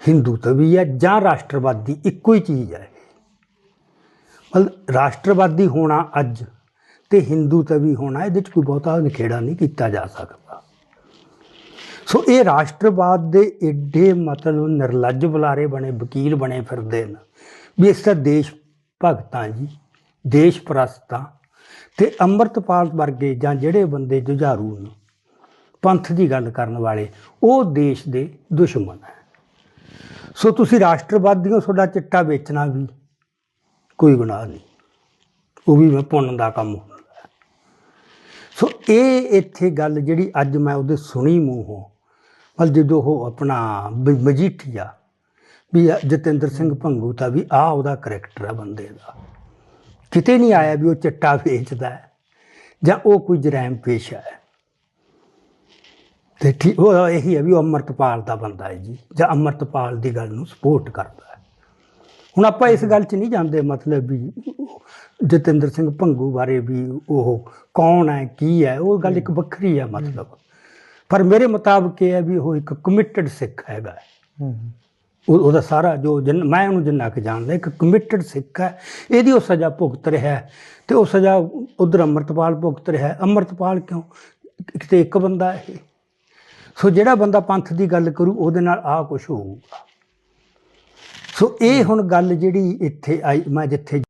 ਹਿੰਦੂਤਵੀ ਹੈ ਜਾਂ ਰਾਸ਼ਟਰਵਾਦੀ, ਇੱਕੋ ਹੀ ਚੀਜ਼ ਹੈ। ਮਤਲਬ ਰਾਸ਼ਟਰਵਾਦੀ ਹੋਣਾ ਅੱਜ ਤੇ ਹਿੰਦੂਤਵੀ ਹੋਣਾ, ਇਹਦੇ ਚ ਕੋਈ ਬਹੁਤਾ ਨਿਖੇੜਾ ਨਹੀਂ ਕੀਤਾ ਜਾ ਸਕਦਾ। ਸੋ ਇਹ ਰਾਸ਼ਟਰਵਾਦ ਦੇ ਏਡੇ ਮਤਲਬ ਨਿਰਲੱਜ ਬੁਲਾਰੇ ਬਣੇ, ਵਕੀਲ ਬਣੇ ਫਿਰਦੇ ਨੇ, ਵੀ ਇਸ ਤਾਂ ਦੇਸ਼ ਭਗਤਾਂ ਜੀ, ਦੇਸ਼ ਪ੍ਰਸਤਾਂ ਤੇ ਅੰਮ੍ਰਿਤਪਾਲ ਵਰਗੇ ਜਾਂ ਜਿਹੜੇ ਬੰਦੇ ਜੁਝਾਰੂ ਨੇ, ਪੰਥ ਦੀ ਗੱਲ ਕਰਨ ਵਾਲੇ, ਉਹ ਦੇਸ਼ ਦੇ ਦੁਸ਼ਮਣ ਹੈ। ਸੋ ਤੁਸੀਂ ਰਾਸ਼ਟਰਵਾਦੀ ਹੋ ਤੁਹਾਡਾ ਚਿੱਟਾ ਵੇਚਣਾ ਵੀ ਕੋਈ ਗੁਨਾਹ ਨਹੀਂ। ਉਹ ਵੀ ਮੈਂ ਪੁੰਨ ਦਾ ਕੰਮ ਹੁੰਦਾ ਸੋ ਇਹ ਇੱਥੇ ਗੱਲ ਜਿਹੜੀ ਅੱਜ ਮੈਂ ਉਹਦੇ ਸੁਣੀ ਮੂੰਹੋਂ ਮਤਲਬ ਜਦੋਂ ਉਹ ਆਪਣਾ ਮਜੀਠੀਆ ਵੀ ਜਤਿੰਦਰ ਸਿੰਘ ਭੰਗੂ ਤਾਂ ਵੀ ਆ ਉਹਦਾ ਕਰੈਕਟਰ ਆ ਬੰਦੇ ਦਾ। ਕਿਤੇ ਨਹੀਂ ਆਇਆ ਵੀ ਉਹ ਚਿੱਟਾ ਵੇਚਦਾ ਹੈ ਜਾਂ ਉਹ ਕੋਈ ਜਰਾਇਮ ਪੇਸ਼ਾ ਹੈ। ਤੇ ਠੀਕ ਉਹ ਇਹੀ ਹੈ ਵੀ ਉਹ ਅੰਮ੍ਰਿਤਪਾਲ ਦਾ ਬੰਦਾ ਹੈ ਜੀ ਜਾਂ ਅੰਮ੍ਰਿਤਪਾਲ ਦੀ ਗੱਲ ਨੂੰ ਸਪੋਰਟ ਕਰਦਾ ਹੈ। ਹੁਣ ਆਪਾਂ ਇਸ ਗੱਲ 'ਚ ਨਹੀਂ ਜਾਂਦੇ ਮਤਲਬ ਵੀ ਜਤਿੰਦਰ ਸਿੰਘ ਭੰਗੂ ਬਾਰੇ ਵੀ ਉਹ ਕੌਣ ਹੈ ਕੀ ਹੈ ਉਹ ਗੱਲ ਇੱਕ ਵੱਖਰੀ ਹੈ ਮਤਲਬ। ਪਰ ਮੇਰੇ ਮੁਤਾਬਕ ਇਹ ਹੈ ਵੀ ਉਹ ਇੱਕ ਕਮਿਟਡ ਸਿੱਖ ਹੈਗਾ ਉਹ ਉਹਦਾ ਸਾਰਾ ਜੋ ਮੈਂ ਉਹਨੂੰ ਜਿੰਨਾ ਕਿ ਜਾਣਦਾ ਇੱਕ ਕਮਿਟਡ ਸਿੱਖ ਹੈ। ਇਹਦੀ ਉਹ ਸਜ਼ਾ ਭੁਗਤ ਰਿਹਾ ਹੈ ਤੇ ਉਹ ਸਜ਼ਾ ਉਧਰ ਅੰਮ੍ਰਿਤਪਾਲ ਭੁਗਤ ਰਿਹਾ ਹੈ। ਅੰਮ੍ਰਿਤਪਾਲ ਕਿਉਂ? ਇੱਕ ਤੇ ਇੱਕ ਬੰਦਾ ਹੈ ਇਹ। ਸੋ ਜਿਹੜਾ ਬੰਦਾ ਪੰਥ ਦੀ ਗੱਲ ਕਰੂ, ਉਹਦੇ ਨਾਲ ਆਹ ਕੁਝ ਹੋਊਗਾ। ਸੋ ਇਹ ਹੁਣ ਗੱਲ ਜਿਹੜੀ ਇੱਥੇ ਆਈ, ਮੈਂ ਜਿੱਥੇ